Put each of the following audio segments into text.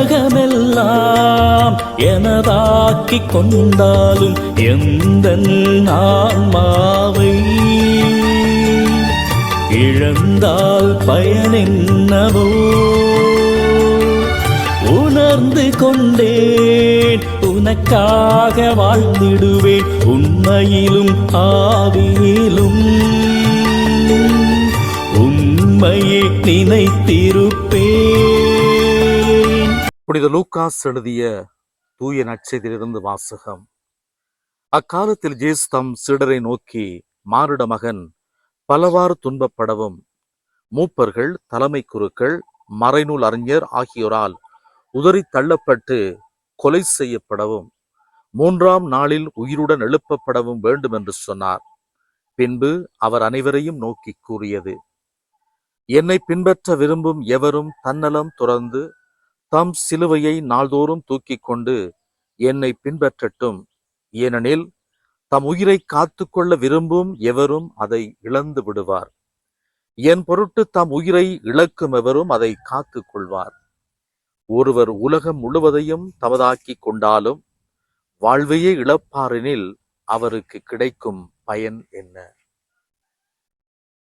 உலகமெல்லாம் எனதாக்கி கொண்டாலும் எந்த ஆன்மாவை இழந்தால் பயனென்னவோ? உணர்ந்து கொண்டேன் உனக்காக வாழ்ந்திடுவேன் உண்மையிலும் ஆவியிலும். உண்மையை நினைத்திருப்பேன். புனித லூக்காஸ் எழுதிய தூய நட்சத்திலிருந்து வாசகம். அக்காலத்தில் ஜேசு தம் சீடரை நோக்கி மாருட மகன் பலவாறு துன்பப்படவும். மூப்பர்கள் தலைமை குருக்கள் மறைநூல் அறிஞர் ஆகியோரால் உதறி தள்ளப்பட்டு கொலை செய்யப்படவும் மூன்றாம் நாளில் உயிருடன் எழுப்பப்படவும் வேண்டும் என்று சொன்னார். பின்பு அவர் அனைவரையும் நோக்கி கூறியது என்னை பின்பற்ற விரும்பும் எவரும் தன்னலம் துறந்து தம் சிலுவையை நாள்தோறும் தூக்கிக் கொண்டு என்னை பின்பற்றட்டும். ஏனெனில் தம் உயிரை காத்துக்கொள்ள விரும்பும் எவரும் அதை இழந்து விடுவார். என் பொருட்டு தம் உயிரை இழக்கும் எவரும் அதை காத்துக் கொள்வார் ஒருவர் உலகம் முழுவதையும் தமதாக்கிக் கொண்டாலும் வாழ்வையே இழப்பாரெனில் அவருக்கு கிடைக்கும் பயன் என்ன?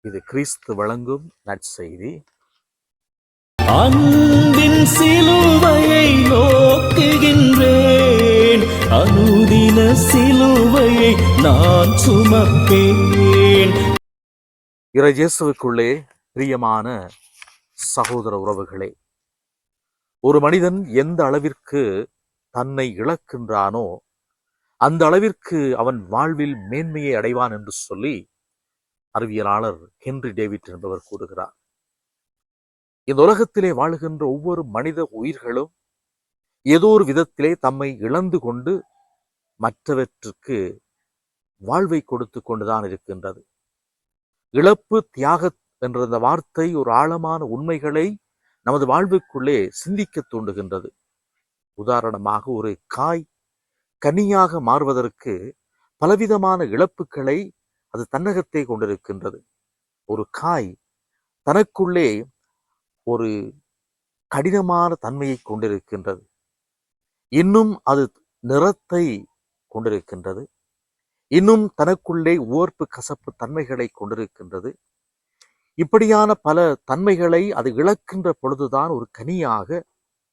இது கிறிஸ்து வழங்கும் நற்செய்தி. அன்பின் சிலுவையை நோக்குகின்றேன். அனுதின சிலுவையை நான் சுமப்பேன். இறையேசுவுக்குள்ளே பிரியமான சகோதர உறவுகளே ஒரு மனிதன் எந்த அளவிற்கு தன்னை இழக்கின்றானோ அந்த அளவிற்கு அவன் வாழ்வில் மேன்மையை அடைவான் என்று சொல்லி அறிவியலாளர் ஹென்றி டேவிட் என்பவர் கூறுகிறார். இந்த உலகத்திலே வாழுகின்ற ஒவ்வொரு மனித உயிர்களும் ஏதோ ஒரு விதத்திலே தம்மை இழந்து கொண்டு மற்றவற்றுக்கு வாழ்வை கொடுத்து கொண்டுதான் இருக்கின்றது. இழப்பு தியாக என்ற இந்த வார்த்தை ஒரு ஆழமான உண்மைகளை நமது வாழ்வுக்குள்ளே சிந்திக்க தூண்டுகின்றது. உதாரணமாக ஒரு காய் கனியாக மாறுவதற்கு பலவிதமான இழப்புகளை அது தன்னகத்தை கொண்டிருக்கின்றது. ஒரு காய் தனக்குள்ளே ஒரு கடினமான தன்மையை கொண்டிருக்கின்றது. இன்னும் அது நிறத்தை கொண்டிருக்கின்றது. இன்னும் தனக்குள்ளே உவர்ப்பு கசப்பு தன்மைகளை கொண்டிருக்கின்றது. இப்படியான பல தன்மைகளை அது இழக்கின்ற பொழுதுதான் ஒரு கனியாக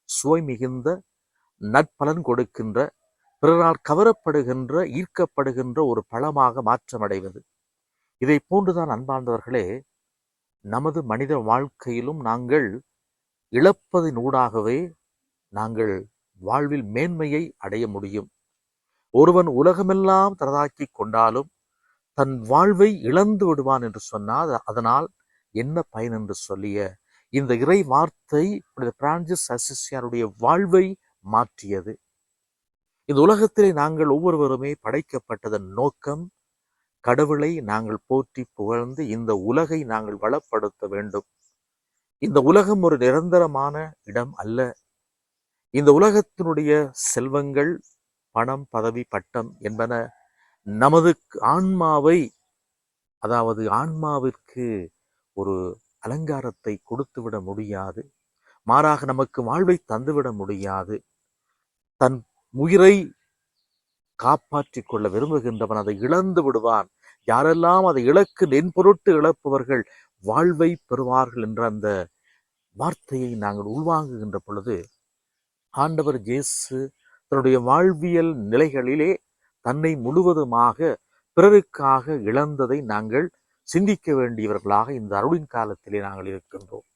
சுவை மிகுந்த நற்பலன் கொடுக்கின்ற பிறரால் கவரப்படுகின்ற ஈர்க்கப்படுகின்ற ஒரு பழமாக மாற்றமடைவது. இதை போன்றுதான் அன்பார்ந்தவர்களே நமது மனித வாழ்க்கையிலும் நாங்கள் இழப்பதினூடாகவே நாங்கள் வாழ்வில் மேன்மையை அடைய முடியும். ஒருவன் உலகமெல்லாம் தனதாக்கி கொண்டாலும் தன் வாழ்வை இழந்து விடுவான் என்று சொன்னால் அதனால் என்ன பயன் என்று சொல்லிய இந்த இறை வார்த்தை பிரான்சிஸ் அசிசியாருடைய வாழ்வை மாற்றியது. இந்த உலகத்திலே நாங்கள் ஒவ்வொருவருமே படைக்கப்பட்டதன் நோக்கம் கடவுளை நாங்கள் போற்றி புகழ்ந்து இந்த உலகை நாங்கள் வளப்படுத்த வேண்டும். இந்த உலகம் ஒரு நிரந்தரமான இடம் அல்ல. இந்த உலகத்தினுடைய செல்வங்கள் பணம் பதவி பட்டம் என்பன நமது ஆன்மாவை அதாவது ஆன்மாவிற்கு ஒரு அலங்காரத்தை கொடுத்துவிட முடியாது. மாறாக நமக்கு வாழ்வை தந்துவிட முடியாது. தன் உயிரை காப்பாற்றிக் கொள்ள விரும்புகின்றவன் அதை இழந்து விடுவான். யாரெல்லாம் அதை இழக்கு நென்பொருட்டு இழப்பவர்கள் வாழ்வை பெறுவார்கள் என்ற அந்த வார்த்தையை நாங்கள் உள்வாங்குகின்ற பொழுது ஆண்டவர் ஜேசு தன்னுடைய வாழ்வியல் நிலைகளிலே தன்னை முழுவதுமாக பிறருக்காக இழந்ததை நாங்கள் சிந்திக்க வேண்டியவர்களாக இந்த அருளின் காலத்திலே நாங்கள் இருக்கின்றோம்.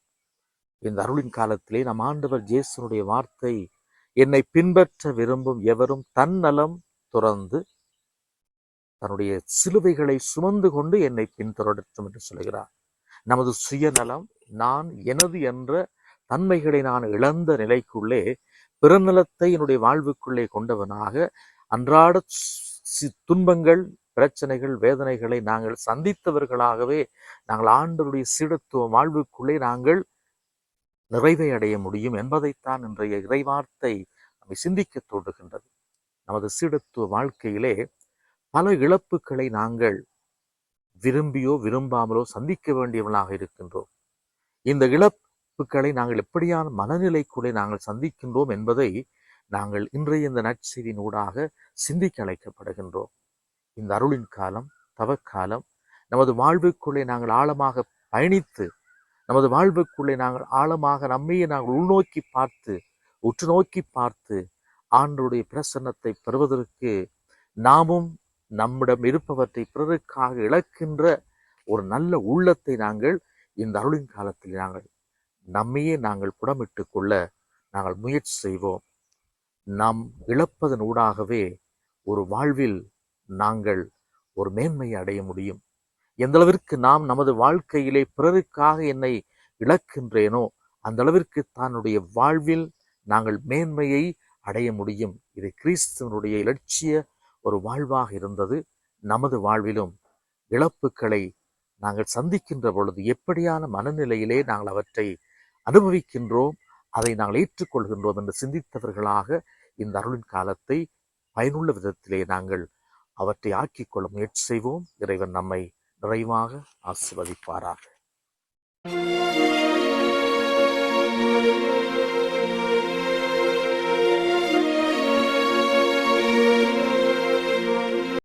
இந்த அருளின் காலத்திலே நம் ஆண்டவர் இயேசுனுடைய வார்த்தை என்னை பின்பற்ற விரும்பும் எவரும் தன்னலம் துறந்து தன்னுடைய சிலுவைகளை சுமந்து கொண்டு என்னை பின்தொடரட்டும் என்று சொல்கிறார். நமது சுயநலம் நான் எனது என்ற தன்மைகளை நான் இழந்த நிலைக்குள்ளே பிறநலத்தை என்னுடைய வாழ்வுக்குள்ளே கொண்டவனாக அன்றாட சி- துன்பங்கள் பிரச்சனைகள் வேதனைகளை நாங்கள் சந்தித்தவர்களாகவே நாங்கள் ஆண்டவருடைய சீடத்துவ வாழ்வுக்குள்ளே நாங்கள் நிறைவை அடைய முடியும் என்பதைத்தான் இன்றைய இறைவார்த்தை நம்மை சிந்திக்க தோன்றுகின்றது. நமது சீடத்துவ வாழ்க்கையிலே பல இழப்புகளை நாங்கள் விரும்பியோ விரும்பாமலோ சந்திக்க வேண்டியவர்களாக இருக்கின்றோம். இந்த இழப்புகளை நாங்கள் எப்படியான மனநிலைக்குள்ளே நாங்கள் சந்திக்கின்றோம் என்பதை நாங்கள் இன்றைய இந்த நற்செய்தியினூடாக சிந்திக்க அழைக்கப்படுகின்றோம். இந்த அருளின் காலம் தவக்காலம் நமது வாழ்வுக்குள்ளே நாங்கள் ஆழமாக பயணித்து நமது வாழ்வுக்குள்ளே நாங்கள் ஆழமாக நம்மையே நாங்கள் உள்நோக்கி பார்த்து உற்று நோக்கி பார்த்து ஆண்டருடைய பிரசன்னத்தை பெறுவதற்கு நாமும் நம்மிடம் இருப்பவற்றை பிறருக்காக இழக்கின்ற ஒரு நல்ல உள்ளத்தை நாங்கள் இந்த அருளின் காலத்தில் நாங்கள் நம்மையே நாங்கள் புடமிட்டு கொள்ள நாங்கள் முயற்சி செய்வோம். நாம் இழப்பதன் ஊடாகவே ஒரு வாழ்வில் நாங்கள் ஒரு மேன்மையை அடைய முடியும். எந்தளவிற்கு நாம் நமது வாழ்க்கையிலே பிறருக்காக என்னை இழக்கின்றேனோ அந்த அளவிற்கு தன்னுடைய வாழ்வில் நாங்கள் மேன்மையை அடைய முடியும். இது கிறிஸ்துவனுடைய இலட்சிய ஒரு வாழ்வாக இருந்தது. நமது வாழ்விலும் இழப்புகளை நாங்கள் சந்திக்கின்ற பொழுது எப்படியான மனநிலையிலே நாங்கள் அவற்றை அனுபவிக்கின்றோம் அதை நாங்கள் ஏற்றுக்கொள்கின்றோம் என்று சிந்தித்தவர்களாக இந்த அருளின் காலத்தை பயனுள்ள விதத்திலே நாங்கள் அவற்றை ஆக்கிக் கொள்ள முயற்சி செய்வோம். இறைவன் நம்மை நிறைவாக ஆசிர்வதிப்பாராக.